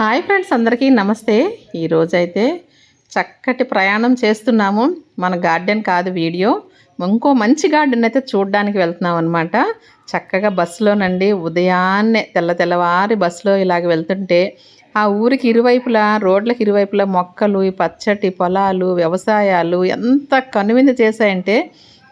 Hi friends అందరికీ నమస్తే. ఈరోజైతే చక్కటి ప్రయాణం చేస్తున్నాము. మన గార్డెన్ కాదు వీడియో. ఇంకో మంచి గార్డెన్ అయితే చూడడానికి వెళ్తున్నాం అనమాట చక్కగా బస్సులోనండి ఉదయాన్నే తెల్ల తెల్లవారి బస్సులో ఇలాగ వెళ్తుంటే ఆ ఊరికి ఇరువైపులా రోడ్లకు ఇరువైపులా మొక్కలు పచ్చటి పొలాలు వ్యవసాయాలు ఎంత కనువిందు చేశాయంటే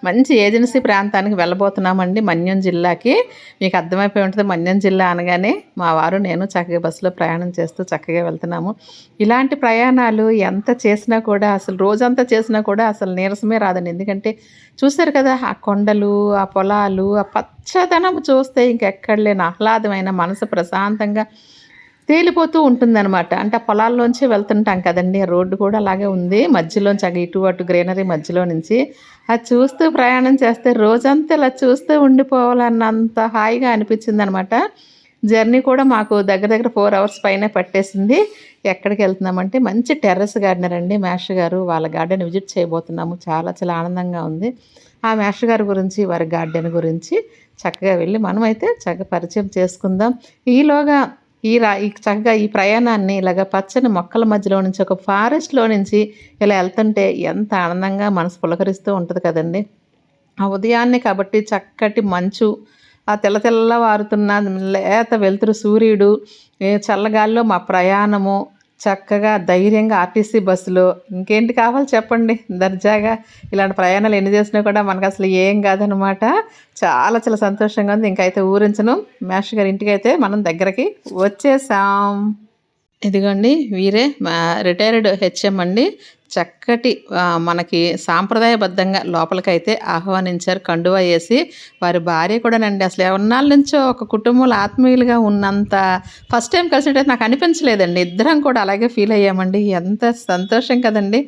మంచి ఏజెన్సీ ప్రాంతానికి వెళ్ళబోతున్నామండి మన్యం జిల్లాకి. మీకు అర్థమైపోయి ఉంటుంది మన్యం జిల్లా అనగానే మా వారు నేను చక్కగా బస్సులో ప్రయాణం చేస్తూ చక్కగా వెళ్తున్నాము. ఇలాంటి ప్రయాణాలు ఎంత చేసినా కూడా అసలు రోజంతా చేసినా కూడా అసలు నీరసమే రాదండి. ఎందుకంటే చూశారు కదా ఆ కొండలు ఆ పొలాలు ఆ పచ్చదనం చూస్తే ఇంకెక్కడ లేని ఆహ్లాదమైన మనసు ప్రశాంతంగా తేలిపోతూ ఉంటుందన్నమాట. అంటే పొలాల్లోంచి వెళ్తుంటాం కదండి. ఆ రోడ్డు కూడా అలాగే ఉంది. మధ్యలోంచి అగ ఇటు అటు గ్రీనరీ మధ్యలో నుంచి. అది చూస్తూ ప్రయాణం చేస్తే రోజంతా ఇలా చూస్తూ ఉండిపోవాలన్నంత హాయిగా అనిపించింది అనమాట జర్నీ కూడా మాకు దగ్గర దగ్గర ఫోర్ అవర్స్ పైనే పట్టేసింది. ఎక్కడికి వెళ్తున్నామంటే మంచి టెర్రస్ గార్డెనర్ అండి మేష గారు. వాళ్ళ గార్డెన్ విజిట్ చేయబోతున్నాము. చాలా చాలా ఆనందంగా ఉంది. ఆ మేష గారి గురించి వారి గార్డెన్ గురించి చక్కగా వెళ్ళి మనమైతే చక్కగా పరిచయం చేసుకుందాం. ఈలోగా ఈ రా ఈ చక్కగా ఈ ప్రయాణాన్ని ఇలాగ పచ్చని మొక్కల మధ్యలో నుంచి ఒక ఫారెస్ట్లో నుంచి ఇలా వెళ్తుంటే ఎంత ఆనందంగా మనసు పులకరిస్తూ ఉంటుంది కదండి. ఆ ఉదయాన్నే కాబట్టి చక్కటి మంచు ఆ తెల్ల తెల్ల వారుతున్న లేత వెలుతురు సూర్యుడు ఏ చల్లగాల్లో మా ప్రయాణము చక్కగా ధైర్యంగా ఆర్టీసీ బస్సులో ఇంకేంటి కావాలి చెప్పండి దర్జాగా. ఇలాంటి ప్రయాణాలు ఎన్ని చేసినా కూడా మనకు అసలు ఏం కాదనమాట చాలా చాలా సంతోషంగా ఉంది. ఇంకైతే ఊరించను మేష్ గారి ఇంటికి అయితే మనం దగ్గరకి వచ్చేసాం. ఇదిగోండి వీరే రిటైర్డ్ హెచ్ఎం అండి. చక్కటి మనకి సాంప్రదాయబద్ధంగా లోపలికైతే ఆహ్వానించారు కండువా వేసి. వారి భార్య కూడానండి అసలు ఎవరినాళ్ళ నుంచో ఒక కుటుంబంలో ఆత్మీయులుగా ఉన్నంత ఫస్ట్ టైం కలిసినట్టయితే నాకు అనిపించలేదండి. ఇద్దరం కూడా అలాగే ఫీల్ అయ్యామండి. ఎంత సంతోషం కదండి.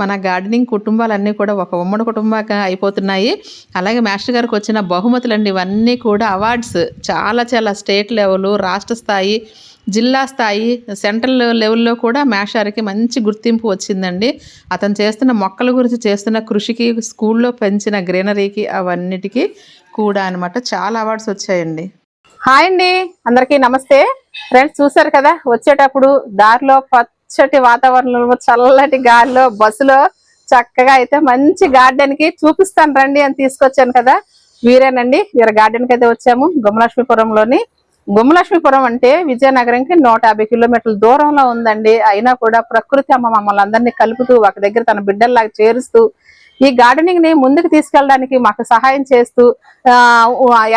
మన గార్డెనింగ్ కుటుంబాలన్నీ కూడా ఒక ఉమ్మడి కుటుంబంగా అయిపోతున్నాయి. అలాగే మాస్టర్ గారికి వచ్చిన బహుమతులు అండి ఇవన్నీ కూడా అవార్డ్స్. చాలా చాలా స్టేట్ లెవెల్ రాష్ట్ర స్థాయి జిల్లా స్థాయి సెంట్రల్ లెవెల్లో కూడా మేషారికి మంచి గుర్తింపు వచ్చిందండి. అతను చేస్తున్న మొక్కల గురించి చేస్తున్న కృషికి స్కూల్లో పెంచిన గ్రీనరీకి అవన్నిటికీ కూడా అనమాట చాలా అవార్డ్స్ వచ్చాయండి. హాయ్ అండి. అందరికీ నమస్తే. ఫ్రెండ్స్ చూసారు కదా వచ్చేటప్పుడు దారిలో పచ్చటి వాతావరణంలో చల్లటి గాలిలో బస్సులో చక్కగా అయితే మంచి గార్డెన్కి చూపిస్తాను రండి అని తీసుకొచ్చాను కదా. వీరేనండి. వీర గార్డెన్కి అయితే వచ్చాము. గుమ్మలక్ష్మీపురంలోని. గుమ్మలక్ష్మీపురం అంటే విజయనగరంకి నూట యాభై కిలోమీటర్ల దూరంలో ఉందండి. అయినా కూడా ప్రకృతి అమ్మ మమ్మల్ని అందరినీ కలుపుతూ ఒక దగ్గర తన బిడ్డల్లాగా చేరుస్తూ ఈ గార్డెనింగ్ని ముందుకు తీసుకెళ్ళడానికి మాకు సహాయం చేస్తూ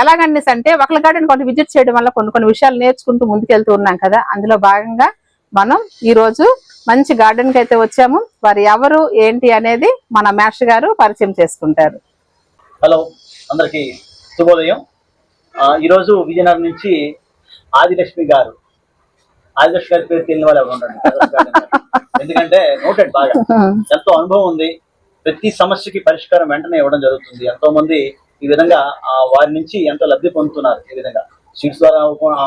ఎలాగండి అంటే ఒకళ్ళ గార్డెన్ కొన్ని విజిట్ చేయడం వల్ల కొన్ని కొన్ని విషయాలు నేర్చుకుంటూ ముందుకెళ్తూ ఉన్నాం కదా. అందులో భాగంగా మనం ఈ రోజు మంచి గార్డెన్కి అయితే వచ్చాము. వారు ఎవరు ఏంటి అనేది మన మాస్టర్ గారు పరిచయం చేసుకుంటారు. హలో అందరికి శుభోదయం. ఈరోజు విజయనగరం నుంచి ఆదిలక్ష్మి గారు. ఆదిలక్ష్మి గారి పేరు తెలియని వాళ్ళు ఎవరు ఉండండి ఎందుకంటే నోటెడ్ బాగా. ఎంతో అనుభవం ఉంది. ప్రతి సమస్యకి పరిష్కారం వెంటనే ఇవ్వడం జరుగుతుంది. ఎంతో మంది ఈ విధంగా ఆ, వారి నుంచి ఎంతో లబ్ధి పొందుతున్నారు ఈ విధంగా. సీట్స్ ద్వారా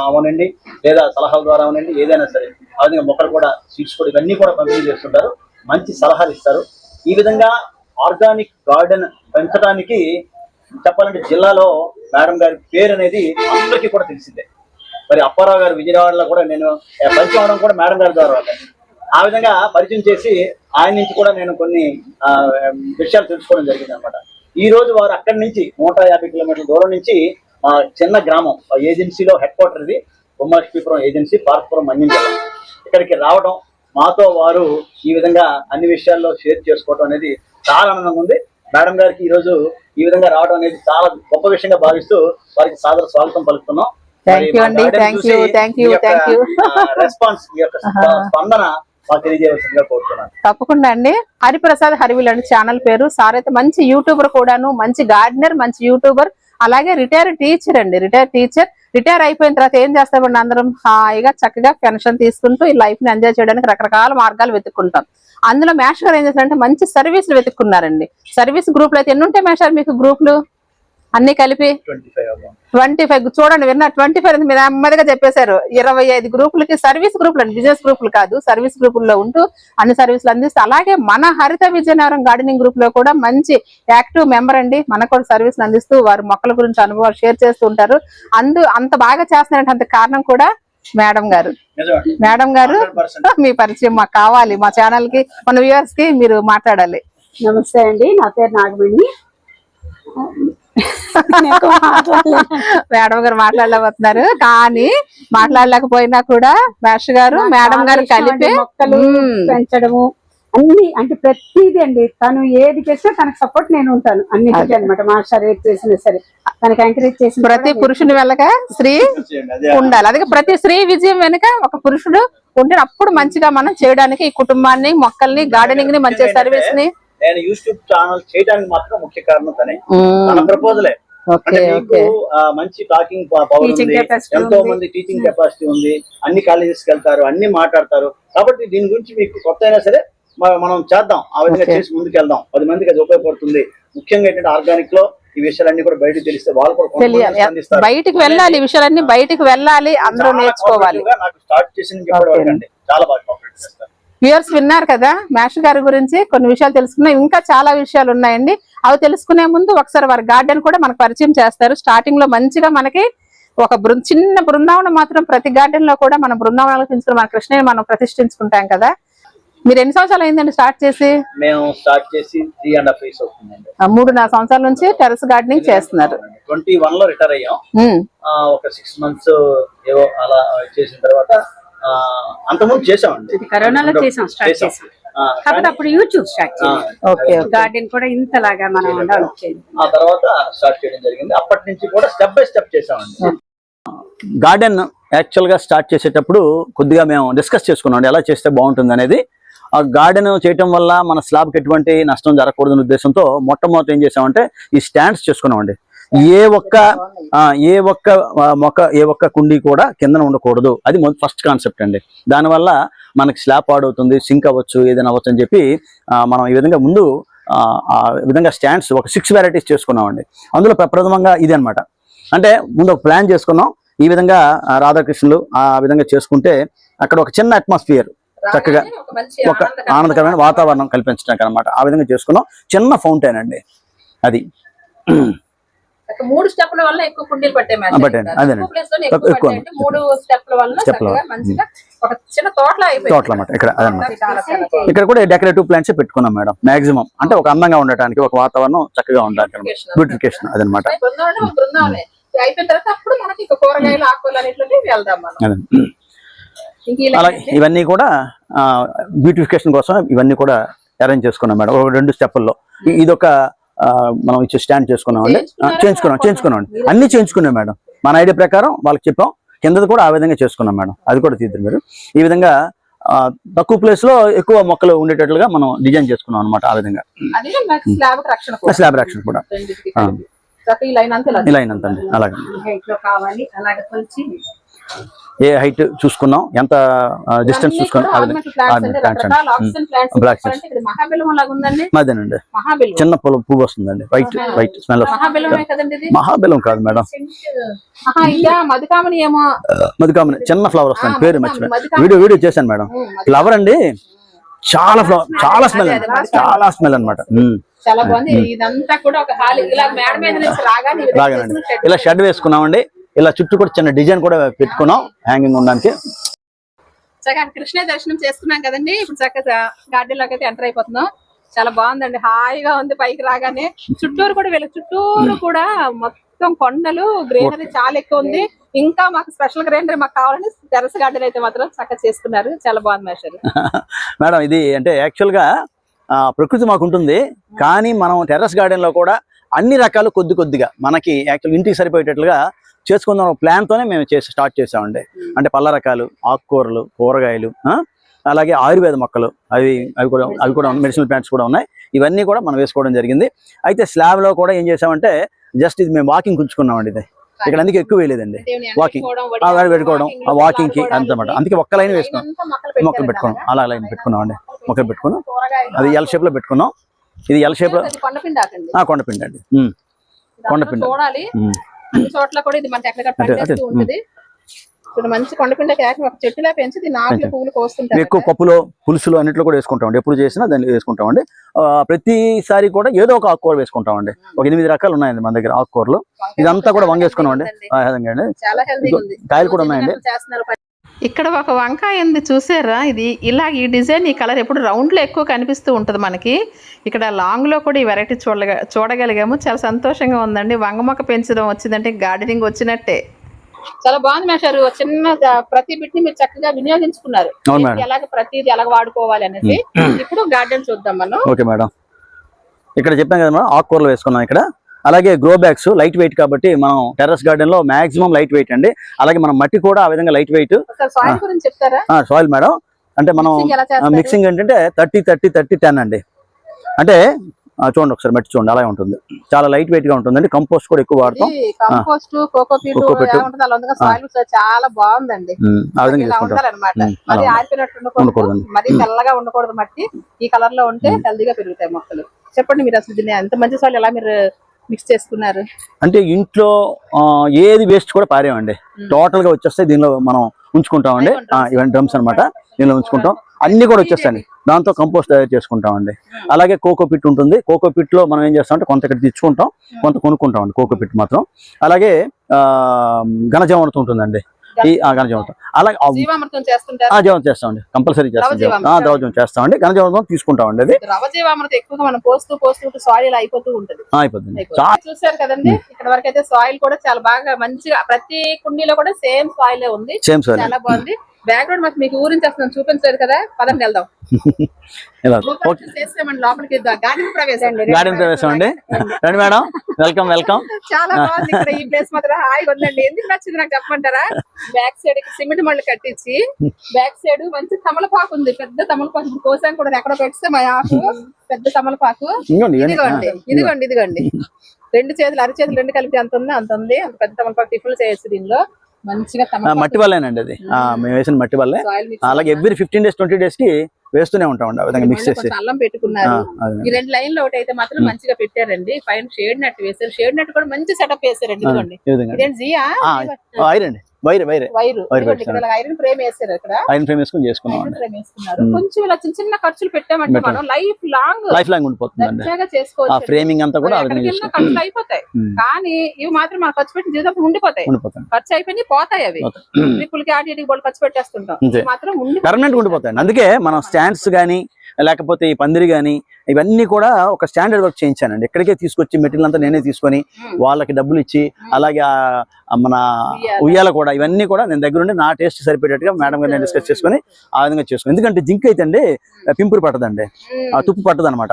అవనండి లేదా సలహాల ద్వారా అవనండి ఏదైనా సరే. ఆ విధంగా మొక్కలు కూడా సీట్స్ కూడా ఇవన్నీ కూడా పంపిణీ చేస్తుంటారు. మంచి సలహాలు ఇస్తారు. ఈ విధంగా ఆర్గానిక్ గార్డెన్ పెంచడానికి చెప్పాలంటే జిల్లాలో మేడం గారి పేరు అనేది అందరికీ కూడా తెలిసిందే. మరి అప్పారావు గారు విజయవాడలో కూడా నేను ఏ, అవడం కూడా మేడం గారి ద్వారా ఆ విధంగా పరిచయం చేసి ఆయన నుంచి కూడా నేను కొన్ని విషయాలు తెలుసుకోవడం జరిగింది అనమాట ఈ రోజు వారు అక్కడి నుంచి నూట యాభై కిలోమీటర్ల దూరం నుంచి మా చిన్న గ్రామం ఆ ఏజెన్సీలో హెడ్ క్వార్టర్ ఇది బొమ్మలక్ష్మీపురం ఏజెన్సీ పార్పురం మన్యం జిల్లా ఇక్కడికి రావడం మాతో వారు ఈ విధంగా అన్ని విషయాల్లో షేర్ చేసుకోవడం అనేది చాలా ఆనందంగా ఉంది. మేడం గారికి ఈ రోజు ఈ విధంగా రావడం అనేది చాలా గొప్ప విషయంగా భావిస్తూ వారికి సాదర స్వాగతం పలుకుతున్నాం. రెస్పాన్స్ ఈ యొక్క స్పందన తప్పకుండా అండి. హరిప్రసాద్ హరివిల్ అండి ఛానల్ పేరు. సార్ అయితే మంచి యూట్యూబర్ కూడాను మంచి గార్డెనర్ మంచి యూట్యూబర్ అలాగే రిటైర్ టీచర్ అండి. Retire teacher. రిటైర్ అయిపోయిన తర్వాత ఏం చేస్తామండి అందరం? హాయిగా చక్కగా పెన్షన్ తీసుకుంటూ ఈ లైఫ్ని ఎంజాయ్ చేయడానికి రకరకాల మార్గాలు వెతుక్కుంటాం. అందులో మేష్ గారు ఏం చేస్తారంటే మంచి సర్వీసులు వెతుక్కున్నారండి. సర్వీస్ గ్రూపులు అయితే ఎన్నుంటాయి మేష్ గారు మీకు గ్రూపులు? అన్ని కలిపి ట్వంటీ ఫైవ్ చూడండి విన్న ట్వంటీ ఫైవ్ మీరు నెమ్మదిగా చెప్పేశారు. ఇరవై ఐదు గ్రూపులకి సర్వీస్ గ్రూపులు అండి బిజినెస్ గ్రూపులు కాదు సర్వీస్ గ్రూపుల్లో ఉంటూ అన్ని సర్వీసులు అందిస్తూ అలాగే మన హరిత విజయనగరం గార్డెనింగ్ గ్రూప్లో కూడా మంచి యాక్టివ్ మెంబర్ అండి. మనకు కూడా సర్వీసులు అందిస్తూ వారి మొక్కల గురించి అనుభవాలు షేర్ చేస్తూ ఉంటారు. అందు అంత బాగా చేస్తున్నారంటే అంత కారణం కూడా మేడం గారు. మేడం గారు 100%. మీ పరిచయం మాకు కావాలి. మా ఛానల్కి మన వ్యూవర్స్కి మీరు మాట్లాడాలి. నమస్తే అండి. నా పేరు నాగమణి. మేడం గారు మాట్లాడలేకపోతున్నారు. కానీ మాట్లాడలేకపోయినా కూడా మాస్టర్ గారు మేడం గారు కలిపి మొక్కలు. పెంచడము. అన్ని అంటే ప్రతిదీ అండి. తను ఏది చేసినా తనకు సపోర్ట్ నేను ఉంటాను. అన్నిటికీ అనమాట మాస్టర్ ఏది చేసినా సరే. తనకి ఎంకరేజ్ చేసిన ప్రతి పురుషుని వెళ్ళగా స్త్రీ ఉండాలి. అదే ప్రతి స్త్రీ విజయం వెనుక ఒక పురుషుడు ఉంటే అప్పుడు మంచిగా మనం చేయడానికి ఈ కుటుంబాన్ని మొక్కల్ని గార్డెనింగ్ని మంచి సర్వీస్ని నేను యూట్యూబ్ ఛానల్ చేయడానికి మాత్రం ముఖ్య కారణం తనే. తన ప్రపోజలే. ఓకే అంటే మీకు మంచి టాకింగ్ పవర్ ఉంది. ఎంతో ఉంది. మంది టీచింగ్ కెపాసిటీ ఉంది. అన్ని కాలేజెస్కి వెళ్తారు అన్ని మాట్లాడతారు. కాబట్టి దీని గురించి మీకు కొత్త అయినా సరే మనం చేద్దాం. ఆ విధంగా. చేసి ముందుకు వెళ్దాం. పది మందికి అది ఉపయోగపడుతుంది. ముఖ్యంగా ఏంటంటే ఆర్గానిక్లో ఈ విషయాలన్నీ కూడా బయటకు తెలిస్తే వాళ్ళు కూడా. బయటికి వెళ్ళాలి. ఈ విషయాలన్నీ బయటికి వెళ్ళాలి. అందరూ నేర్చుకోవాలి. నాకు స్టార్ట్ చెప్పాడు. అండి. చాలా బాగా వ్యూయర్స్ విన్నారు కదా మాస్టర్ గారి గురించి కొన్ని విషయాలు తెలుసుకున్నాం. ఇంకా చాలా విషయాలు ఉన్నాయండి. అవి తెలుసుకునే ముందు ఒకసారి వారి గార్డెన్ కూడా మనకు పరిచయం చేస్తారు. స్టార్టింగ్లో మంచిగా మనకి ఒక బృ చిన్న బృందావనం మాత్రం ప్రతి గార్డెన్లో కూడా మనం బృందావనాలు పెంచుకుని మన కృష్ణని మనం ప్రతిష్ఠించుకుంటాం కదా. మీరు ఎన్ని సంవత్సరాలు అయిందండి స్టార్ట్ చేసి? మేము స్టార్ట్ చేసి త్రీ అండ్ హాఫ్ ఇయర్స్ అవుతుందండి. ఆ, మూడు నాలుగు సంవత్సరాల నుంచి టెరస్ గార్డెనింగ్ చేస్తున్నారు. ట్వంటీ వన్లో రిటైర్ అయ్యాం ఒక సిక్స్ మంత్స్ ఏవో అలా చేసిన తర్వాత అంతకుముందు చేసామండి ఇది కరోనాలో చేసాం స్టార్ట్ చేసాం. కాకపోతే అప్పుడు యూట్యూబ్ స్టార్ట్ గార్డెన్ కూడా ఇంతలాగా మనం ఆ తర్వాత స్టార్ట్ చేయడం జరిగింది. అప్పటి నుంచి కూడా స్టెప్ బై స్టెప్ చేసామండి. గార్డెన్ యాక్చువల్గా స్టార్ట్ చేసేటప్పుడు కొద్దిగా మేము డిస్కస్ చేసుకున్నాం ఎలా చేస్తే బాగుంటుంది అనేది. ఆ గార్డెన్ చేయటం వల్ల మన స్లాబ్కి ఎటువంటి నష్టం జరగకూడదనే ఉద్దేశంతో మొట్టమొదటి ఏం చేసామంటే ఈ స్టాండ్స్ చేసుకున్నామండి ఏ ఒక్క ఏ ఒక్క మొక్క ఏ ఒక్క కుండీ కూడా కిందన ఉండకూడదు. అది ఫస్ట్ కాన్సెప్ట్ అండి. దానివల్ల మనకి స్లాబ్ పాడవుతుంది సింక్ అవ్వచ్చు ఏదైనా అవ్వచ్చు అని చెప్పి మనం ఈ విధంగా ముందు ఆ, విధంగా స్టాండ్స్ ఒక సిక్స్ వెరైటీస్ చేసుకున్నామండి. అందులో ప్రప్రథమంగా ఇది అన్నమాట అంటే ముందు ఒక ప్లాన్ చేసుకున్నాం. ఈ విధంగా రాధాకృష్ణులు ఆ విధంగా చేసుకుంటే అక్కడ ఒక చిన్న అట్మాస్ఫియర్ చక్కగా ఒక ఆనందకరమైన వాతావరణం. కల్పించడానికి అనమాట ఆ విధంగా చేసుకున్నాం. చిన్న ఫౌంటైన్ అండి అది. మూడు స్టెప్ల వల్ల ఎక్కువ కుండీలు పట్టే. మూడు స్టెప్ల వల్ల. మంచిగా ఒక చిన్న తోటలో అయిపోయింది. తోటలు అన్నమాట ఇక్కడ అదనమాట. ఇక్కడ కూడా డెకరేటివ్ ప్లాంట్స్ పెట్టుకున్నాం మేడం. మాక్సిమం. అంటే ఒక అందంగా ఉండటానికి ఒక వాతావరణం చక్కగా ఉండడానికి. బ్యూటిఫికేషన్ అదనమాట. ఒక అయిపోయిన తర్వాత అప్పుడు మనకి కూరగాయలు ఆకుకూరలు వెళ్దాం మనం. అలా ఇవన్నీ కూడా బ్యూటిఫికేషన్ కోసం ఇవన్నీ కూడా అరేంజ్ చేసుకున్నాం మేడం. ఒక రెండు స్టెప్పుల్లో ఇదొక ఆ, మనం ఇచ్చే స్టాండ్ చేసుకున్నాం అండి చేయించుకున్నారా? చేయించుకున్నాం చేయించుకున్నాం అండి అన్ని చేయించుకున్నాం మేడం. మన ఐడియా ప్రకారం వాళ్ళకి చెప్పాం. కిందది కూడా ఆ విధంగా చేసుకున్నాం మేడం. అది కూడా తీద్దరు మీరు. ఈ విధంగా తక్కువ ప్లేస్లో ఎక్కువ మొక్కలు ఉండేటట్లుగా మనం డిజైన్ చేసుకున్నాం అనమాట ఆ విధంగా. స్లాబ్ రక్షణ కూడా. లైన్ అంతా అలాగే. ఏ హైట్ చూసుకున్నాం? ఎంత డిస్టెన్స్ చూసుకున్నాం? ఉందండి. అదేనండి చిన్న పువ్వు పువ్వు వస్తుందండి. వైట్ వైట్ స్మెల్ మహాబెల్లం కాదు మేడం. మధుకామని ఏమో. మధుకామని చిన్న ఫ్లవర్ వస్తుంది. పేరు మర్చిపోయి. వీడియో వీడియో చేశాను మేడం. ఫ్లవర్ అండి చాలా ఫ్లవర్ చాలా స్మెల్ అండి. చాలా స్మెల్ అనమాట చాలా బాగుంది. ఇదంతా కూడా ఒక హాల్ ఇలా మేడ మీద నుంచి రాగానే ఇలా షెడ్ వేసుకున్నామండి. ఇలా చుట్టూ కూడా చిన్న డిజైన్ కూడా పెట్టుకున్నాం హ్యాంగింగ్ ఉండడానికి. చక్కగా కృష్ణ దర్శనం చేసుకున్నాం కదండి. ఇప్పుడు చక్కగా గార్డెన్లోకి అయితే ఎంటర్ అయిపోతున్నాం. చాలా బాగుందండి. హాయిగా ఉంది పైకి రాగానే. చుట్టూరు కూడా వీళ్ళ చుట్టూరు కూడా మొత్తం కొండలు గ్రీనరీ చాలా ఎక్కువ ఉంది. ఇంకా మాకు స్పెషల్ గ్రీనరీ మాకు కావాలని టెరస్ గార్డెన్ అయితే మాత్రం చక్కగా చేసుకున్నారు. చాలా బాగుంది మేషర్ మేడం ఇది అంటే యాక్చువల్గా ఆ, ప్రకృతి మాకు ఉంటుంది. కానీ మనం టెర్రస్ గార్డెన్లో కూడా అన్ని రకాలు కొద్ది కొద్దిగా మనకి యాక్చువల్ ఇంటికి సరిపోయేటట్లుగా చేసుకుందాం ఒక ప్లాన్తోనే మేము చేసి స్టార్ట్ చేసామండి. అంటే పళ్ళ రకాలు ఆకుకూరలు కూరగాయలు అలాగే ఆయుర్వేద మొక్కలు అవి అవి కూడా అవి కూడా మెడిసినల్ ప్లాంట్స్ కూడా ఉన్నాయి. ఇవన్నీ కూడా మనం వేసుకోవడం జరిగింది. అయితే స్లాబ్లో కూడా ఏం చేసామంటే జస్ట్ ఇది మేము వాకింగ్ ఉంచుకున్నామండి ఇది. ఇక్కడ అందుకే ఎక్కువ వేయలేదండి. వాకింగ్ ఆ వేడి పెట్టుకోవడం ఆ వాకింగ్కి అంతమాట. అందుకే ఒక్క లైన్ వేసుకున్నాం. మొక్కలు పెట్టుకున్నాం అలా లైన్ పెట్టుకున్నాం అండి మొక్కలు పెట్టుకున్నాం. అది ఎల్ షేప్లో పెట్టుకున్నాం. ఇది ఎల్ షేప్లో కొండపిండి ఆకండి ఆ, కొండపిండి అండి. కొండపిండి. అన్ని చోట్ల కూడా ఇది మనకి ఎక్కడ పండేస్తూ ఉంటుంది. ఇప్పుడు మంచి కొండపిండి కేక ఒక చెట్టులా పెంచి దీని ఆకులు పువ్వులు ఇవి కోస్తుంటారు ఎక్కువ పప్పులో పులుసులో అన్నిట్లో కూడా వేసుకుంటామండి ఎప్పుడు చేసినా దాన్ని వేసుకుంటామండి. ప్రతిసారి కూడా ఏదో ఒక ఆకుకూర వేసుకుంటామండి. ఒక ఎనిమిది రకాలు ఉన్నాయండి మన దగ్గర ఆకుకూరలు. ఇదంతా కూడా వంగేసుకున్నామండి. విధంగా అండి. చాలా కాయలు కూడా ఉన్నాయండి. ఇక్కడ ఒక వంకాయ ఉంది చూసారా ఇది? ఇలా ఈ డిజైన్ ఈ కలర్ ఎప్పుడు రౌండ్లో ఎక్కువ కనిపిస్తూ ఉంటుంది మనకి. ఇక్కడ లాంగ్లో కూడా ఈ వెరైటీ చూడగ చూడగలిగాము. చాలా సంతోషంగా ఉందండి. వంగ మొక్క పెంచడం వచ్చిందంటే గార్డెనింగ్ వచ్చినట్టే. చాలా బాగుంది మేషారు చిన్న ప్రతి బిట్ని మీరు చక్కగా వినియోగించుకున్నారు. ఎలాగ ప్రతిది ఎలాగ వాడుకోవాలి అనేసి. ఇప్పుడు గార్డెన్ చూద్దాం మనం. Okay madam. ఇక్కడ చెప్పాం కదా మనం ఆకుకూరలు వేసుకున్నాం ఇక్కడ. అలాగే గ్రో బ్యాగ్స్ లైట్ వెయిట్ కాబట్టి మనం టెర్రస్ గార్డెన్లో మాక్సిమం లైట్ వెయిట్ అండి. అలాగే మనం మట్టి కూడా ఆ విధంగా లైట్ వెయిట్ సాయిల్ గురించి చెప్తారా? Soil madam. అంటే మనం? మిక్సింగ్ ఏంటంటే థర్టీ థర్టీ థర్టీ టెన్ అండి. అంటే చూడండి ఒకసారి మట్టి చూడండి అలా ఉంటుంది. చాలా లైట్ వెయిట్గా ఉంటుందండి. కంపోస్ట్ కూడా ఎక్కువ వాడతాం. కంపోస్ట్ చాలా బాగుందండి. ఆ విధంగా ఉండకూడదండి. మరి తెల్లగా ఉండకూడదు మట్టి. ఈ కలర్లో ఉంటే హెల్దీగా పెరుగుతాయి మొక్కలు. చెప్పండి మీరు అసలు దీన్ని ఎంత మంచి సాయిల్ ఎలా మీరు మిక్స్ చేసుకున్నారు. అంటే ఇంట్లో ఏది వేస్ట్ కూడా పారేమండి. టోటల్గా వచ్చేస్తే దీనిలో మనం ఉంచుకుంటామండి. ఇవన్నీ డ్రమ్స్ అన్నమాట. దీనిలో ఉంచుకుంటాం. అన్ని కూడా వచ్చేస్తాయండి. దాంతో కంపోస్ట్ తయారు చేసుకుంటామండి. అలాగే కోకో పిట్ ఉంటుంది. కోకో పిట్లో మనం ఏం చేస్తామంటే కొంత ఇక్కడ తెచ్చుకుంటాం కొంత కొనుక్కుంటామండి కోకో పిట్ మాత్రం. అలాగే ఆ ఘనజీవనతం ఉంటుందండి. ఈ ఆ ఘనజీవనతం అలాగే జీవామృతం చేస్తామండి. కంపల్సరీ చేస్తాం. ద్రవ జీవామృతం. ఆ, ద్రవ జీవం చేస్తామండి. ఘనజీవనతం తీసుకుంటామండి అది. ద్రవ జీవామృతం ఎక్కువగా మనం పోస్తూ పోస్తూ సాయిల్ అయిపోతూ ఉంటుంది. అయిపోతుంది. చూసారు కదండి ఇక్కడ వరకు అయితే సాయిల్ కూడా చాలా బాగా మంచిగా ప్రతి కుండీలో కూడా సేమ్ సాయిల్ ఉంది. సేమ్ సార్ చాలా బాగుంది. బ్యాక్గ్రౌండ్ మాకు మీకు ఊరించి వస్తున్నాం చూపించలేదు కదా? పదండి వెళ్దాం. లోపలికి గార్డెన్ ప్రవేశం. గార్డెన్ ప్రవేశం అండి. రండి మేడం. వెల్కమ్ వెల్కమ్ చాలా బాగుంది ఇక్కడ ఈ ప్లేస్ మాత్రం. హాయిగా ఉందండి. ఎందుకు నచ్చింది నాకు చెప్పమంటారా? బ్యాక్ సైడ్ సిమెంట్ మళ్ళీ కట్టించి బ్యాక్ సైడ్ మంచి తమలపాకు ఉంది. పెద్ద తమలపాకు. కోసాం కూడా ఎక్కడ పెట్టిస్తే మా ఆకు పెద్ద తమలపాకు. ఇదిగోండి ఇదిగోండి ఇదిగోండి. రెండు చేతులు అరి చేతులు రెండు కలిపి అంత ఉంది అంత ఉంది. అంత పెద్ద తమలపాకు టిఫిన్లు చేయొచ్చు దీనిలో. మట్టి వల్లేనండి అది. ఆ, మేము వేసిన మట్టి వల్లే. అలాగే ఎవ్రీ ఫిఫ్టీన్ డేస్ ట్వంటీ డేస్కి వేస్తూనే ఉంటామండి ఆ విధంగా మిక్స్ చేసి. అల్లం పెట్టుకున్నారు. ఈ రెండు లైన్లు ఒకటి అయితే మాత్రం మంచిగా పెట్టారండి. పైన షేడ్ నట్టు వేశారు. షేడ్ నట్టు కూడా మంచి సెటప్ వేశారండి ఇదిగోండి. ఈ విధంగా. ఇదేంటి జియా? ఆ, వైర్ అండి. Wire wire. వైరు. వైర్ ఇదిగోండి ఇక్కడ ఐరన్ ఫ్రేమ్ ఇక్కడ. ఐరన్ ఫ్రేమ్ వేసుకుని చేసుకున్నాం కొంచెం ఇలా చిన్న చిన్న ఖర్చులు పెట్టామంటే మనం లైఫ్ లాంగ్ లైఫ్ లాంగ్ ఆ ఫ్రేమింగ్ అంతా కూడా ఖర్చులు అయిపోతాయి. కానీ ఇవి మాత్రం మనం ఖర్చు జీవితం ఉండిపోతాయి. ఉండిపోతుంది ఖర్చు అయిపోయి పోతాయి అవి. ఖర్చు పెట్టేస్తుంటాం. మాత్రం ఉండి పర్మనెంట్ ఉండిపోతాయండి. అందుకే మనం స్టాండ్స్ కానీ లేకపోతే ఈ పందిరి కానీ ఇవన్నీ కూడా ఒక స్టాండర్డ్ వర్క్ చేయించానండి. ఎక్కడికే తీసుకొచ్చి మెటీరియల్ అంతా నేనే తీసుకొని. వాళ్ళకి డబ్బులు ఇచ్చి అలాగే మన ఉయ్యాల. కూడా ఇవన్నీ కూడా నేను దగ్గర ఉండి నా టేస్ట్ సరిపోయేటట్టుగా మేడం గారు నేను డిస్కస్ చేసుకొని ఆ విధంగా చేసుకుని ఎందుకంటే జింక్ అయితే అండి పింపురు పట్టదండి. తుప్పు పట్టదు అనమాట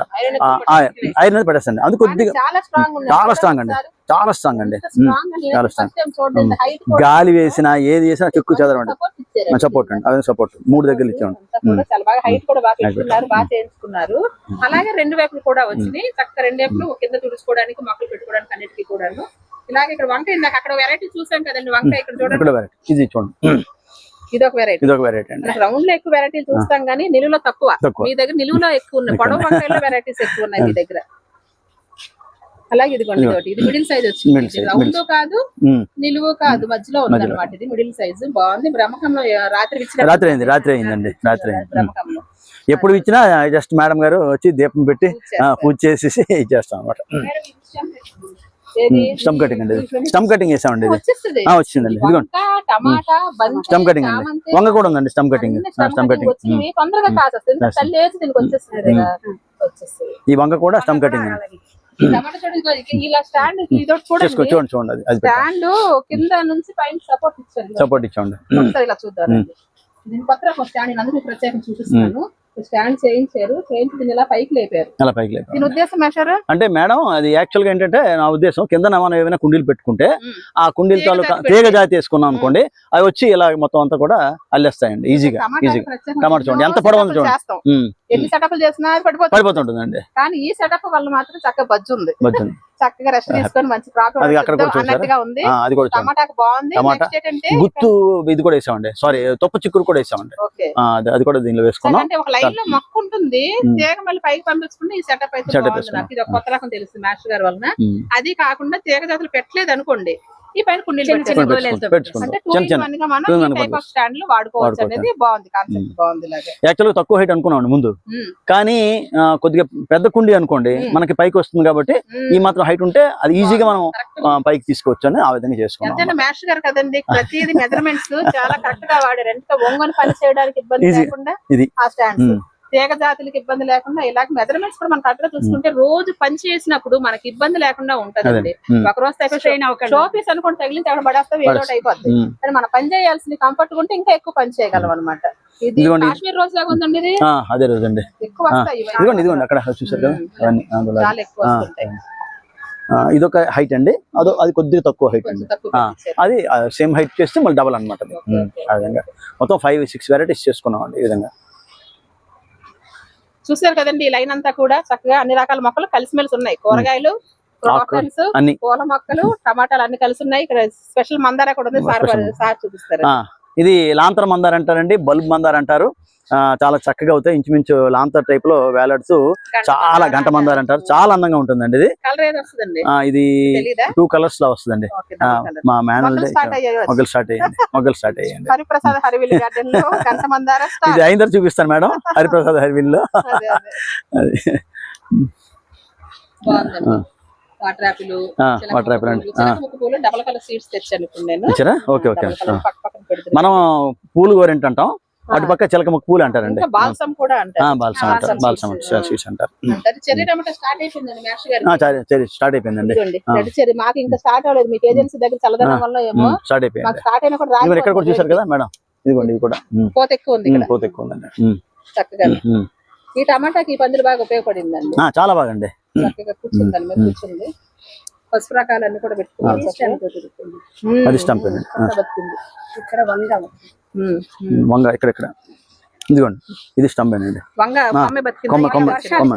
ఐరన్ పట్టేస్తుంది అది కొద్దిగా చాలా స్ట్రాంగ్ అండి. చాలా స్ట్రాంగ్ అండి. చాలా. హైట్ గాలి వేసినా ఏది వేసినా చెక్కు చదవండి సపోర్ట్ అండి. అదే సపోర్ట్ మూడు దగ్గర ఇచ్చామండి. అంతా కూడా చాలా బాగా హైట్ కూడా బాగా పెట్టుకున్నారు బాగా చేయించుకున్నారు. అలాగే రెండు వైపులు కూడా వచ్చినాయి. చక్కగా రెండు వైపులు కింద తుడుచుకోవడానికి మొక్కలు పెట్టుకోవడానికి అన్నిటికీ కూడాను. ఇలాగే ఇక్కడ ఇందాక అక్కడ వెరైటీ చూసాం కదండి వంక ఇక్కడ చూడండి. వెరైటీ ఇది చూడండి. వెరైటీ వెరైటీ అండి. రౌండ్లో ఎక్కువ చూస్తాం కానీ నిలువులో తక్కువ. తక్కువ. మీ దగ్గర నిలువులో ఎక్కువ ఉన్నాయి. పొడవు వంకాయలో వెరైటీస్ ఎక్కువ ఉన్నాయి మీ దగ్గర. అలాగే ఇదిగోండి ఇదొకటి. ఇది మిడిల్ సైజ్ వచ్చింది. రౌండ్ కాదు. నిలువు కాదు మధ్యలో ఉంది అనమాట ఇది మిడిల్ సైజ్ బాగుంది. బ్రహ్మకంలో రాత్రి రాత్రి అయింది రాత్రి అయిందండి రాత్రి అయింది. ఎప్పుడు ఇచ్చినా జస్ట్ మేడం గారు వచ్చి దీపం పెట్టి పూజ చేసేసి ఇచ్చేస్తాం అనమాట? స్టమ్ కటింగ్ అండి ఇది. స్టమ్ కటింగ్ ఇది. ఆ, వచ్చిందండి. ఇదిగోండి. స్టమ్ కటింగ్ అండి. వంగ కూడా ఉందండి స్టమ్ కటింగ్ స్టమ్ కటింగ్ ఈ వంగ కూడా స్టమ్ కటింగ్ అండి. చూడండి. చూడండి అది స్టాండ్ కింద నుంచి పైన సపోర్ట్ ఇచ్చారు. సపోర్ట్ ఒకసారి ఇలా చూద్దాం దీని పక్కన ఒక స్టాండ్ నేను అందుకు ప్రత్యేకంగా చూపిస్తున్నాను స్టాండ్ చేయించారు చేయించి ఇలా పైకి లేపారు. అలా పైకి లేదు దీని ఉద్దేశం మేషారు? అంటే మేడం అది యాక్చువల్గా ఏంటంటే నా ఉద్దేశం కింద మనం ఏమైనా కుండీలు పెట్టుకుంటే ఆ కుండీల తాలూకా తీగ జాతి వేసుకున్నాం అనుకోండి అవి వచ్చి ఇలా మొత్తం అంతా కూడా అల్లేస్తాయండి ఈజీగా ఈజీగా టమాటా చూడండి, ఎంత పొడవు ఉందో చూడండి. ఎన్ని సెటప్లు చేసినా పడిపోతుంటుందండి. కానీ ఈ సెటప్ వల్ల మాత్రం చక్కగా బజ్జు ఉంది. చక్కగా రెస్ట్ తీసుకొని మంచి? అన్నట్టుగా ఉంది. టమాటాకు బాగుంది. గుత్తు ఇది కూడా వేసామండి. సారీ తొప్ప చిక్కుడు కూడా వేసామండి. అది కూడా దీనిలో వేసుకున్నాం. లో మొక్క ఉంటుంది. తీగ మళ్ళీ పైకి పంపించుకుంటే ఈ సెటప్ అయితే బాగుంది. నాకు. ఇది కొత్త రకం తెలుసు మాస్టర్ గారి వలన. అది కాకుండా తీగ జాతులు పెట్టలేదు అనుకోండి. ఈ పైన. స్టాండ్ యాక్చువల్గా తక్కువ హైట్ అనుకున్నాం ముందు కానీ కొద్దిగా పెద్ద కుండి అనుకోండి. మనకి పైకి వస్తుంది కాబట్టి. ఈ మాత్రం హైట్ ఉంటే అది ఈజీగా మనం పైకి తీసుకోవచ్చు అని ఆ విధంగా చేసుకున్నాం ఎంతైనా మాస్టర్ గారు కదండి ప్రతిదీ మెజర్మెంట్స్ చాలా కరెక్ట్గా వాడారు ఎంత ఒంగొని పని చేయడానికి ఇబ్బంది. లేకుండా ఇది. ఆ స్టాండ్స్ ఉమ్. తీగ జాతులకు ఇబ్బంది లేకుండా ఇలాగ మెజర్మెంట్స్ కూడా మనం కరెక్ట్గా చూసుకుంటే రోజు పని చేసినప్పుడు మనకి ఇబ్బంది లేకుండా ఉంటదండి. ఒక రోజు తగ్గ షో పీస్ అనుకోండి తగిలించి అక్కడ పడేస్తే వేరే ఒకటి అయిపోద్ది. కానీ మనం పని చేయాల్సింది కంఫర్ట్ ఉంటే ఇంకా ఎక్కువ పని చేయగలం అనమాట ఇది ఇదిగోండి. కాశ్మీర్ రోజు లాగా ఉందండి ఇది? ఆ, అదే రోజు అండి. ఎక్కువ వస్తాయి ఇవన్నీ. ఇదిగోండి ఇదిగోండి అక్కడ చూసారు చాలా ఎక్కువ వస్తుంటాయి. ఇదొక హైట్ అండి. అదో అది కొద్దిగా తక్కువ హైట్ అండి. అది సేమ్ హైట్ చేస్తే మళ్ళీ డబల్ అనమాట. ఆ విధంగా. మొత్తం ఫైవ్ సిక్స్ వెరైటీస్ చేసుకున్నాం అండి ఈ విధంగా. చూసారు కదండి ఈ లైన్ అంతా కూడా చక్కగా అన్ని రకాల మొక్కలు కలిసిమెలిసి ఉన్నాయి. కూరగాయలు క్రాకన్స్ పూల మొక్కలు టమాటాలు అన్ని కలిసి ఉన్నాయి. ఇక్కడ స్పెషల్ మందార కూడా ఉంది. సార్. సార్ చూపిస్తారు. ఇది లాంతర్ మందార్ అంటారండి బల్బ్ మందార్ అంటారు. చాలా చక్కగా అవుతాయి. ఇంచుమించు లాంతర్ టైప్లో వేలాడుతూ చాలా గంట మందార్ అంటారు. చాలా అందంగా ఉంటుందండి ఇది. ఇది టూ కలర్స్ లో వస్తుందండి. మా మేనల్ మొగ్గలు స్టార్ట్ అయ్యండి మొగ్గలు స్టార్ట్ అయ్యండి హరివిల్లో మందార ఇది అయిన తర్వాత చూపిస్తాను మేడం. హరిప్రసాద్ అది బాగుందండి. వాటర్ యాపిల్ water apple అండి. ఆ. చిలకముక్క పూలు డబల్ కలర్ సీడ్స్ తెచ్చాను ఇప్పుడు నేను. ఇచ్చారా? Okay okay. మనం పూలు గోరెంట్ అంటాం అటు పక్క చిలకముక్క పూలు అంటారండి. బాల్సం కూడా అంటారు. బాల్సం అంటారు. బాల్సం. స్వీట్స్ చెర్రీ స్టార్ట్ అయిపోయిందండి చెర్రీ మాకు ఇంకా స్టార్ట్ అవ్వలేదు. మీకు ఏజెన్సీ దగ్గర చల్లదనం వల్ల ఏమో. స్టార్ట్ అయిపోయింది. స్టార్ట్ అయినా కూడా ఇక్కడ కూడా. చూసారు కదా మేడం? ఇదిగోండి ఇది కూడా. పోత ఎక్కువ ఉంది పోతే ఎక్కువ ఉందండి. చక్కగా. ఈ టమాటాకి ఈ పందిరి బాగా ఉపయోగపడిందండి. ఆ, చాలా చక్కగా మీద కూర్చుంది. పసుపు రకాలన్నీ కూడా పెట్టుకున్నాం. అది స్టంప్. ఇక్కడ వంగ. వంగ ఇక్కడ ఇక్కడ ఇదిగోండి. ఇది స్టంప్ అండి వంగ కొమ్మ కొమ్మ కొమ్మ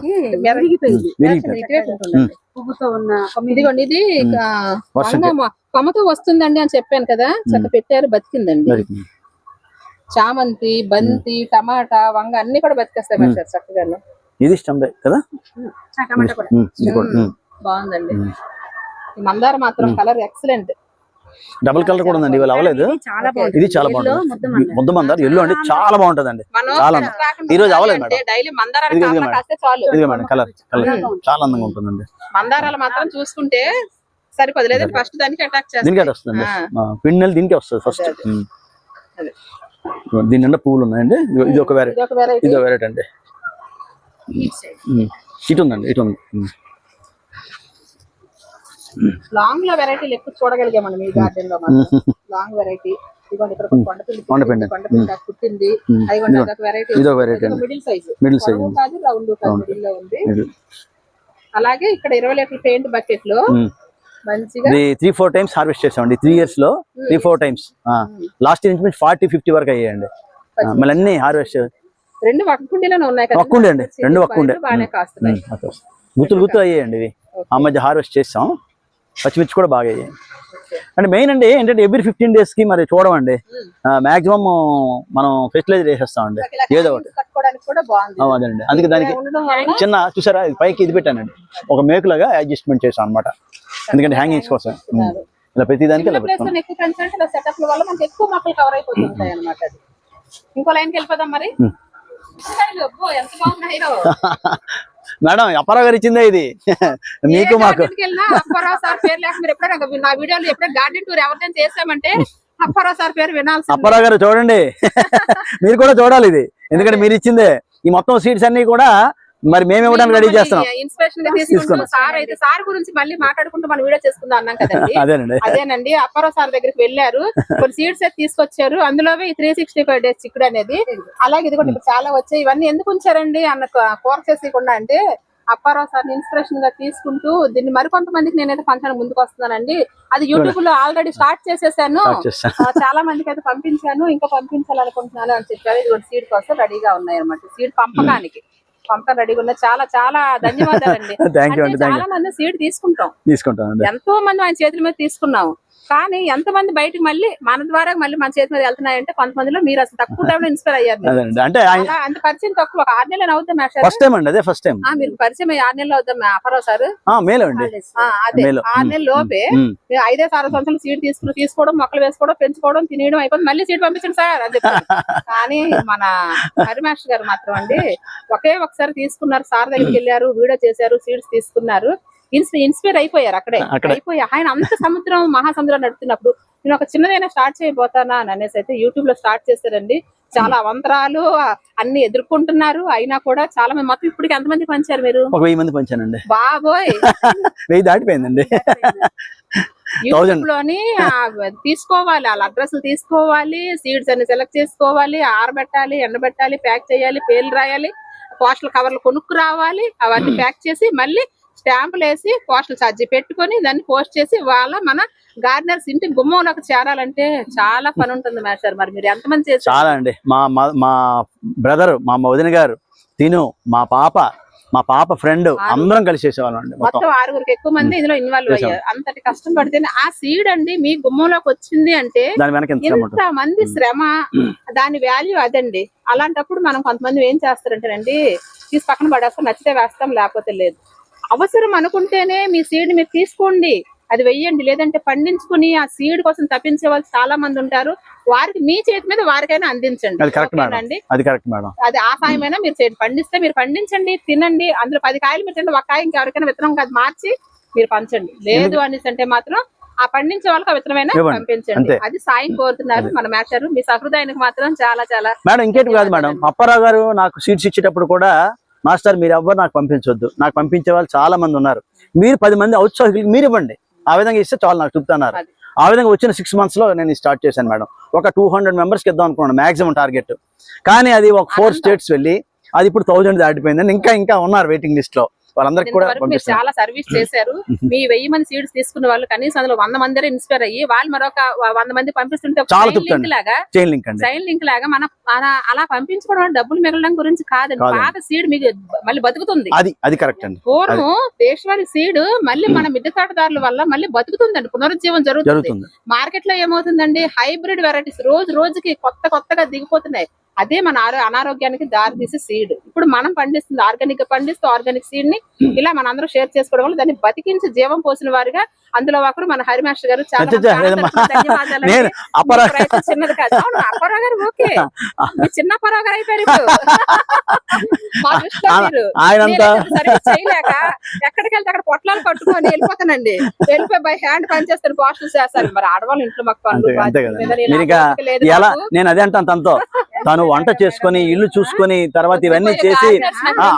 ఇదిగోండి ఇది కొమ్మతో వస్తుందండి అని చెప్పాను కదా. చక్క పెట్టారు బతికిందండి. చామంతి బంతి టమాటా వంగ అన్ని కూడా బతికేస్తాయి చక్కగా ఇది స్టంప్ కదా. బాగుందండి. మందార మాత్రం కలర్ ఎక్సలెంట్. డబుల్ కలర్ కూడా ఉందండి ఇవాళ అవ్వలేదు? ఇది చాలా బాగుంది. ఇది చాలా బాగుంటుంది ముద్ద మందారు. ఎల్లు అంటే చాలా బాగుంటుందండి. మనం చాలా ఈ రోజు అవ్వలేదు మేడం. కాస్తే చాలు. ఇదిగో మేడం కలర్ కలర్. చాలా అందంగా ఉంటుందండి. మందారాలు మాత్రం చూసుకుంటే సరిపోదు. ఫస్ట్ దానికి అటాక్ దీనికి వస్తుందండి. ఆ. పిండి దీనికి వస్తుంది ఫస్ట్. దీని నిండా పువ్వులు ఉన్నాయండి. ఇది ఒక వెరైటీ ఇది ఒక వెరైటీ అండి. ఇటు ఉందండి ఇటు ఉంది. లాంగ్లో వెరైటీలు ఎక్కువ చూడగలిగాం మనం ఈ గార్డెన్లో లాంగ్ వెరైటీ ఇదిగోండి ఇక్కడ ఒక కొండపిల్లి కొండపిండి. కొండపిల్లి కాస్త పుట్టింది. ఉమ్. అదిగోండి ఇదిగో. అదొక వెరైటీ ఇది ఒక వెరైటీ అండి. మిడిల్ సైజ్ మిడిల్ సైజ్ పొడవు కాదు రౌండ్ కాదు మిడిల్లో ఉంది. ఇది అలాగే ఇక్కడ ఇరవై లీటర్ పెయింట్ బకెట్లో త్రీ ఫోర్ టైమ్స్ హార్వెస్ట్ చేసామండి. త్రీ ఇయర్స్లో three four times last year నుంచి ఫార్టీ ఫిఫ్టీ వరకు అయ్యాయండి. మళ్ళీ అన్ని హార్వెస్ట్ రెండు వక్కుండీలోనే ఉన్నాయి ఒక్కుండే అండి. రెండు ఒక్కుండే గుత్తులు గుత్తులు అయ్యాయండి ఇవి. ఆ మధ్య హార్వెస్ట్ చేసాం. పచ్చిమిర్చి కూడా బాగా అయ్యాయి అంటే మెయిన్ అండి ఏంటంటే ఎవ్రీ ఫిఫ్టీన్ డేస్కి మరి చూడమండి మాక్సిమం మనం ఫెర్టిలైజర్ వేసేస్తామండి ఏదో ఒకటి. అందుకే దానికి చిన్న చూసారా? పైకి ఇది పెట్టానండి ఒక మేకులాగా అడ్జస్ట్మెంట్ చేసాం అన్నమాట. ఎందుకంటే హ్యాంగింగ్స్ కోసం. ఇలా ప్రతి దానికి ఇలా అనమాట ఇంకో లైన్కి వెళ్ళిపోదాం మరి. ఎంత మేడం అప్పారావు గారు ఇచ్చిందే ఇది. మీకు మాకు. గార్డెన్కి వెళ్ళినా అప్పారావు సార్ పేరు లేక మీరు ఎప్పుడైనా నా వీడియోలో ఎప్పుడైనా గార్డెన్ టూర్ ఎవరిదైనా చేసామంటే అప్పారావు సార్ పేరు వినాల్సింది. అప్పారావు గారు చూడండి. మీరు కూడా చూడాలి ఇది. ఎందుకంటే మీరు ఇచ్చిందే. ఈ మొత్తం సీట్స్ అన్ని కూడా మరి మేము ఇవ్వడానికి రెడీ చేస్తున్నాం. ఇన్స్పిరేషన్గా తీసుకుంటూ తీసుకున్నాం. సార్ అయితే సార్ గురించి మళ్ళీ మాట్లాడుకుంటూ మనం వీడియో చేసుకుందాం అన్నాం కదండి. అదేనండి. అదేనండి. అప్పారావు సార్ దగ్గరికి వెళ్ళారు. కొన్ని సీడ్స్ అయితే తీసుకొచ్చారు. అందులోవి త్రీ సిక్స్టీ ఫైవ్ డేస్ చిక్కుడు అనేది. అలాగే ఇది కూడా ఇప్పుడు చాలా వచ్చాయి. ఇవన్నీ ఎందుకు ఉంచారండి అన్న కోర చేసేయకుండా అంటే అప్పారావు సార్ ఇన్స్పిరేషన్గా తీసుకుంటూ దీన్ని మరికొంతమందికి నేనైతే పంచడానికి ముందుకు వస్తున్నానండి. అది యూట్యూబ్లో ఆల్రెడీ స్టార్ట్ చేసేసాను. చాలా మందికి అయితే పంపించాను. ఇంకా పంపించాలనుకుంటున్నాను అని చెప్పారు. ఇది సీడ్ కోసం రెడీగా ఉన్నాయి అనమాట సీడ్ పంపడానికి పంపడం రెడీగా ఉన్నాయి చాలా చాలా ధన్యవాదాలండి. చాలా మంది సీడ్ తీసుకుంటాం. తీసుకుంటానండి ఎంతో మంది ఆయన చేతుల మీద తీసుకున్నాం. కానీ ఎంతమంది బయటికి మళ్ళీ మన ద్వారా మళ్ళీ మన చేతి మీద వెళ్తున్నాయంటే కొంతమందిలో మీరు అసలు తక్కువ టైంలో ఇన్స్పైర్ అయ్యారు అంటే అంత పరిచయం తక్కువ. ఒక ఆరు నెలలు అవుతాం ఫస్ట్ టైం అండి అదే ఫస్ట్ టైం. మీరు పరిచయం ఆరు నెలలు అవుతాం అపరావు సార్? మేలు అండి. ఆ, అదే. ఆరు నెలల లోపే ఐదే ఆరు సంవత్సరాలు సీడ్ తీసుకుని తీసుకోవడం మొక్కలు వేసుకోవడం పెంచుకోవడం తినేయడం అయిపోయింది. మళ్ళీ సీడ్ పంపించండి సార్ అని చెప్పారు. కానీ మన హరి మాస్టర్ గారు మాత్రం అండి ఒకే ఒకసారి తీసుకున్నారు. సార్ దగ్గరికి వెళ్ళారు వీడియో చేశారు సీడ్స్ తీసుకున్నారు. ఇన్స్పైర్ అయిపోయారు అక్కడే. అయిపోయి ఆయన అంత సముద్రం మహాసముద్రం నడుతున్నప్పుడు నేను ఒక చిన్నదైనా స్టార్ట్ చేయబోతానా అని అనేసి అయితే యూట్యూబ్లో స్టార్ట్ చేశారండి. చాలా అవంతరాలు అన్ని ఎదుర్కొంటున్నారు. అయినా కూడా చాలా మంది మొత్తం ఇప్పటికి ఎంతమంది పంచారు మీరు? ఒక వెయ్యి మంది పంచానండి. బాబోయ్! వెయ్యి దాటిపోయిందండి. యూట్యూబ్లోని తీసుకోవాలి వాళ్ళ అడ్రస్ తీసుకోవాలి సీడ్స్ అన్ని సెలెక్ట్ చేసుకోవాలి ఆరబెట్టాలి ఎండబెట్టాలి ప్యాక్ చేయాలి పేర్లు రాయాలి పోస్టల్ కవర్లు కొనుక్కు రావాలి అవన్నీ ప్యాక్ చేసి మళ్ళీ స్టాంపులు వేసి పోస్టల్ ఛార్జీ పెట్టుకొని దాన్ని పోస్ట్ చేసి వాళ్ళ మన గార్డెనర్స్ ఇంటి గుమ్మంలోకి చేరాలంటే చాలా పని ఉంటుంది మాస్టర్. మరి మీరు ఎంతమంది చేశారు? చాలా అండి. మా మా- బ్రదర్ మా వదిన గారు తిను మా పాప మా పాప ఫ్రెండ్ అందరం కలిసి చేసేవాళ్ళం అండి మొత్తం. ఆరుగురికి ఎక్కువ మంది ఇందులో ఇన్వాల్వ్. అయ్యారు. అంతటి కష్టం పడితేనే ఆ సీడ్ అండి మీ గుమ్మంలోకి వచ్చింది అంటే ఎంత ఇంత మంది శ్రమ దాని వాల్యూ అదండి. అలాంటప్పుడు మనం కొంతమంది ఏం చేస్తారంటేనండి తీసి పక్కన పడేస్తాం నచ్చితే వేస్తాం లేకపోతే లేదు. అవసరం అనుకుంటేనే మీ సీడ్ మీరు తీసుకోండి. అది వెయ్యండి. లేదంటే పండించుకుని ఆ సీడ్ కోసం తప్పించే వాళ్ళు చాలా మంది ఉంటారు. వారికి మీ చేతి మీద వారికైనా అందించండి. అది కరెక్ట్ మేడం. ఓకేనండి అది కరెక్ట్ మేడం. అది ఆ సాయమైనా మీరు చేయండి. పండిస్తే మీరు పండించండి తినండి. అందులో పది కాయలు మీరు తినండి ఒక కాయ ఇంకెవరికైనా విత్తనం కాదు మార్చి మీరు పంచండి. లేదు అనేసి అంటే మాత్రం ఆ పండించే వాళ్ళకి ఆ విత్తనమైనా. పంపించండి. అది సాయం కోరుతున్నారు మన మేస్టారు మీ సహృదయానికి మాత్రం చాలా చాలా మేడం ఇంకేటి కాదు మేడం. అప్పారావు గారు నాకు సీట్స్ ఇచ్చేటప్పుడు కూడా మాస్టర్ మీరు ఎవ్వరు నాకు పంపించొద్దు. నాకు పంపించే వాళ్ళు చాలా మంది ఉన్నారు. మీరు పది మంది ఔత్సాహికులు మీరు ఇవ్వండి. ఆ విధంగా ఇస్తే చాలు నాకు చెప్తున్నారు. ఆ విధంగా వచ్చిన సిక్స్ మంత్స్లో నేను స్టార్ట్ చేశాను మేడం. ఒక టూ హండ్రెడ్ మెంబర్స్కి ఇద్దాం అనుకున్నాను మాక్సిమం టార్గెట్ కానీ అది ఒక ఫోర్. స్టేట్స్ వెళ్ళి అది ఇప్పుడు థౌజండ్ దాటిపోయిందని ఇంకా ఇంకా ఉన్నారు వెయిటింగ్ లిస్ట్లో. వాళ్ళందరికీ కూడా చాలా సర్వీస్ చేశారు. మీ వెయ్యి మంది సీడ్స్ తీసుకున్న వాళ్ళు కనీసం అందులో వంద మంది ఇన్స్పైర్ అయ్యి వాళ్ళు మరొక వంద మంది పంపిస్తుంటే చైన్ లింక్ లాగా చైన్ లింక్ అండి. చైన్ లింక్ లాగా మన అలా- పంపించుకోవడం డబ్బులు మిగలడం గురించి కాదండి. పాత సీడ్ మీకు మళ్ళీ బతుకుతుంది. అది అది కరెక్ట్ అండి. పూర్వం దేశవాళి సీడ్ మళ్ళీ మన మిద్దె తోటదారుల వల్ల మళ్ళీ బతుకుతుందండి. పునరుజ్జీవం జరుగుతుంది. జరుగుతుంది. మార్కెట్లో ఏమవుతుందండి? హైబ్రిడ్ వెరైటీస్ రోజు రోజుకి కొత్త కొత్తగా దిగిపోతున్నాయి. అదే మన అనారోగ్యానికి దారి తీసే సీడ్ ఇప్పుడు మనం పండిస్తుంది ఆర్గానిక్ పండిస్తూ ఆర్గానిక్ సీడ్ని ఇలా మన అందరూ షేర్ చేసుకోవడం వల్ల దాన్ని బతికించి జీవం పోసిన వారిగా అందులో ఒకరు మన హరి మాస్టర్ గారు. నేను మీ అప్పారావు ప్రయత్నం చిన్నది కాదు. అవును అప్పారావు గారు ఓకే. చిన్న అప్పారావు గారు అయిపోయారు చేయలేక ఎక్కడికి వెళ్తే అక్కడ పొట్లాలు కట్టుకొని వెళ్ళిపోతానండి. వెళ్ళిపోయి బై హ్యాండ్ పని చేస్తాను పోస్టులు చేస్తాను. మరి ఆడవాళ్ళు ఇంట్లో మాకు పనులు నేను అదే అంటాను తనతో. తను వంట చేసుకొని ఇల్లు చూసుకొని తర్వాత ఇవన్నీ చేసి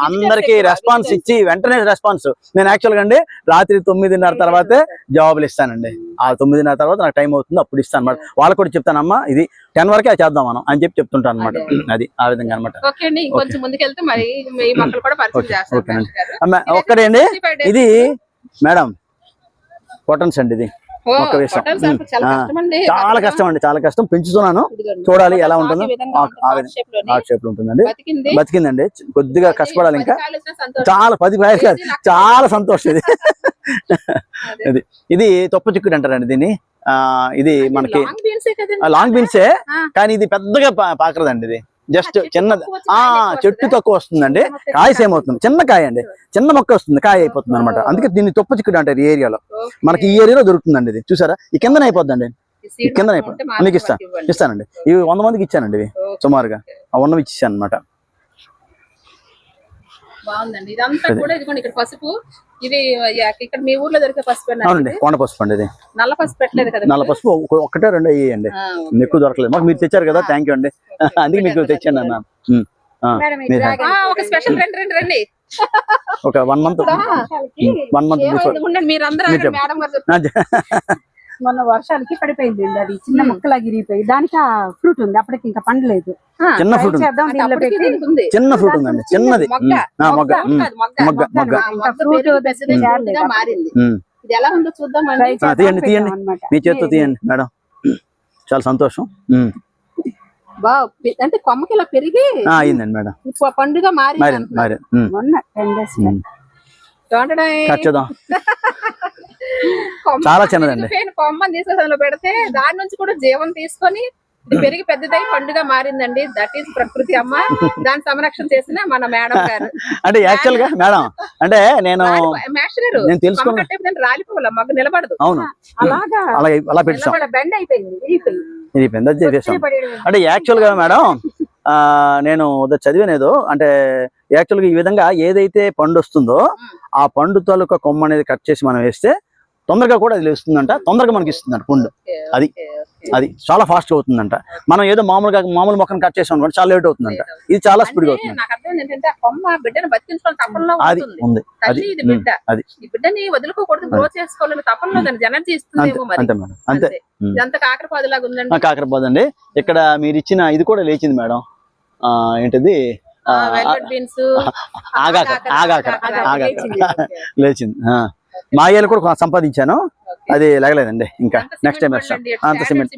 అందరికి రెస్పాన్స్ ఇచ్చి వెంటనే రెస్పాన్స్ నేను యాక్చువల్గా అండి రాత్రి తొమ్మిదిన్నర తర్వాతే జవాబులు ఇస్తానండి. ఆ తొమ్మిదిన్నర తర్వాత నాకు టైం అవుతుంది అప్పుడు ఇస్తాను అనమాట వాళ్ళకి కూడా చెప్తానమ్మా ఇది టెన్ వరకే చేద్దాం మనం అని చెప్పి చెప్తుంటాను అనమాట అది ఆ విధంగా అనమాట. అమ్మ ఒక్కడే అండి? 65 days ఇది మేడం పొటన్స్ అండి ఇది. ఓ, మొక్క వేసాం. పొట్టాలు సార్ చాలా కష్టం అండి. చాలా కష్టం పెంచుతున్నాను. చూడాలి ఎలా ఉంటుందో. ఆ- షేప్లో ఉంటుందండి. బతికింది. బతికిందండి. కొద్దిగా కష్టపడాలి ఇంకా. చాలా పది కాదు. చాలా సంతోషం ఇది. ఇది ఇది తొప్ప చిక్కుడు అంటారండి దీన్ని. ఆ ఇది మనకి లాంగ్ బీన్సే. కానీ ఇది పెద్దగా పాకరదండి ఇది. జస్ట్ వచ్చి ఆ చెట్టు? తక్కువ వస్తుందండి. కాయ సేమ్ అవుతుంది. చిన్న కాయ అండి. చిన్న మొక్క వస్తుంది కాయ అయిపోతుంది అనమాట అందుకే దీన్ని తొప్ప చిక్కుడు అంటారు ఈ ఏరియాలో. మనకి ఈ ఏరియాలో దొరుకుతుందండి ఇది. చూసారా? ఈ కిందనే అయిపోద్దండి. ఈ seed కింద మాత్రం అయిపో- ఉంటే మాత్రం మీకు ఇస్తా. మాకు ఇవ్వండి. ఇస్తానండి. ఇవి వంద మందికి ఇచ్చానండి ఇవి. సుమారుగా. ఆ ఉన్నవి ఇచ్చాను అనమాట బాగుందండి. ఇదంతా అదే. కూడా ఇదిగోండి ఇక్కడ పసుపు ఇది ఇక్కడ మీ ఊర్లో దొరికే పసుపు అవునండి కొండ పసుపు అండి ఇది. నల్ల పసుపు పెట్టలేదు కదా నల్ల పసుపు ఒక- ఒకటే రెండు అయ్యాయండి ఆ, ఎక్కువ దొరకలేదు. మాకు మీరు తెచ్చారు కదా థ్యాంక్ యూ అండి. అందుకే మీకు తెచ్చాను అన్న ఒక స్పెషల్ రండి రండి రండి. ఒక one month one month before మొన్న వర్షాలకి పడిపోయింది అండి అది. చిన్న మొక్కలా గిరిగిపోయి. దానికి ఆ ఫ్రూట్ ఉంది. అప్పటికి ఇంకా పండలేదు. చిన్న ఫ్రూట్ చిన్న ఫ్రూట్ ఉందండి. చిన్నది. మొగ్గ. మొగ్గ మొగ్గ ఫ్రూట్. మారింది. ఇది ఎలా ఉందో చేద్దాం తీయండి, తీయండి. మీ చేతితో తీయండి మేడం. చాలా సంతోషం. అంటే కొమ్మకి ఇలా పెరిగి అయిందండి మేడం. పండుగ మారి మరి మరి ఉమ్. మొన్న టెన్ డేస్ చాలా చిన్నదండి. కొమ్మని అందులో పెడితే దాని నుంచి కూడా జీవం తీసుకొని ఇది పెరిగి పెద్దదై పండుగ మారిందండి. దట్ ఈస్ ప్రకృతి అమ్మ. దాని సంరక్షణ చేసిన మన మేడం గారు. అంటే యాక్చువల్గా మేడం అంటే నేను రాలిపో- మాస్టర్ గారు నేను రాలిపోవాలి? మగ్గు నిలబడదు. అవును. అలాగా. అలా అలా పెట్టాం బెండ్ అయిపోయింది. అంటే యాక్చువల్గా మేడం నేను చదివినేదో అంటే యాక్చువల్గా ఈ విధంగా ఏదైతే పండు వస్తుందో ఆ పండు తాలూకా కొమ్మ అనేది కట్ చేసి మనం వేస్తే తొందరగా కూడా అది వస్తుందంట తొందరగా మనకి ఇస్తుందంట పండు. అది. అది చాలా ఫాస్ట్ అవుతుందంట. మనం ఏదో మామూలుగా మామూలు మొక్కను కట్ చేసాం అనుకోండి చాలా లేట్ అవుతుందంట. ఇది చాలా స్పీడ్గా అవుతుంది. అది ఉంది. అది అది. బిడ్డని అంతే మేడం. అంతే. కాకరబాద్ అండి. ఇక్కడ మీరు ఇచ్చిన ఇది కూడా లేచింది మేడం. ఏంటిది? ఆ, వెల్వెట్ బీన్స్ ఆగాకర ఆగాకర ఆగాకర లేచింది. లేచింది. ఆ. మా ఏళ్ళు కూడా సంపాదించాను. అది లేగలేదండి ఇంకా. నెక్స్ట్ టైం వేస్తాం. అంత సిమెంట్.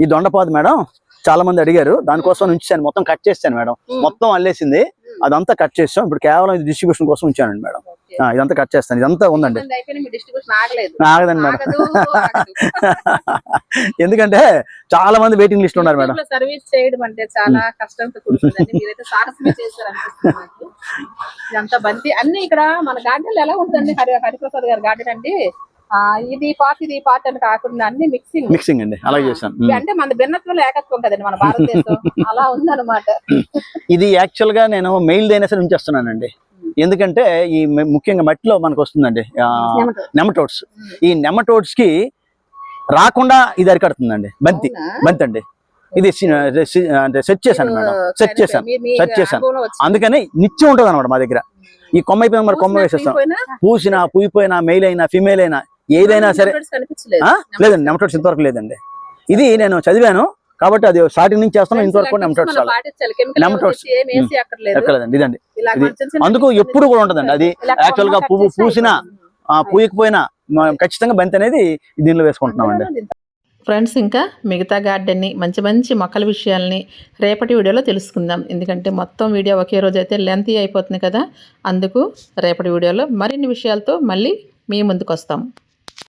ఈ దొండపాదు మేడం చాలా మంది అడిగారు. దానికోసం ఉంచాను మొత్తం కట్ చేస్తాను మేడం. మొత్తం అల్లేసింది. అదంతా కట్ చేస్తాం. ఇప్పుడు కేవలం ఇది డిస్ట్రిబ్యూషన్ కోసం ఉంచానండి మేడం. ఇదంతా కట్ చేస్తాను. ఇదంతా ఉందండి. ఆగదండి మేడం. ఎందుకంటే చాలా మంది వెయిటింగ్ లిస్ట్ ఉన్నారు మేడం. సర్వీస్ చేయడం అంటే చాలా కష్టంతో. ఇదంతా బంతి. అన్ని ఇక్కడ మన గార్డెన్ ఎలా ఉంటుందండి? హరి హరిప్రసాద్ గారి గార్డెన్ అండి. ఇది పార్ట్ ఇది పార్ట్ అని కాకుండా అన్ని మిక్సింగ్ మిక్సింగ్ అండి అలాగే చేశాను. అంటే మన భిన్నత్వంలో ఏకత్వం కదండి మన భారతదేశం. అలా ఉందన్నమాట. ఇది యాక్చువల్గా నేను మెయిల్ అయినా సరే ఉంచేస్తున్నానండి. ఎందుకంటే ఈ ముఖ్యంగా మట్టిలో మనకు వస్తుందండి నెమటోడ్. నెమటోడ్స్. ఈ నెమటోడ్స్కి రాకుండా ఇది అరికడుతుందండి బంతి? బంతి అండి. ఇది అంటే సెట్ చేశాను మేడం. సెట్ చేశాను. సెట్ చేశాను. అందుకని నిత్యం ఉంటుంది అనమాట మా దగ్గర. ఈ కొమ్మ అయిపోయిన మరి కొమ్మ వేసేస్తాం. పూసినా? పూయిపోయినా మెయిల్ అయినా ఫిమేల్ అయినా ఏదైనా సరే? లేదండి నెమటోడ్స్ ఇంతవరకు లేదండి. ఇది నేను చదివాను కాబట్టి అది స్టార్టింగ్ నుంచి చేస్తాను ఇంతవరకు నెమటోడ్స్ నెమటోడ్స్. ఎక్కలేదండి ఇదండి. అందుకు ఎప్పుడు కూడా ఉంటుందండి అది యాక్చువల్గా పువ్వు పూసినా పూయకపోయినా ఖచ్చితంగా బంతి అనేది దీనిలో వేసుకుంటున్నామండి. ఫ్రెండ్స్ ఇంకా మిగతా గార్డెన్ని మంచి మంచి మొక్కల విషయాల్ని రేపటి వీడియోలో తెలుసుకుందాం. ఎందుకంటే మొత్తం వీడియో ఒకే రోజు అయితే లెంతీ అయిపోతుంది కదా. అందుకు రేపటి వీడియోలో మరిన్ని విషయాలతో మళ్ళీ మీ ముందుకు వస్తాం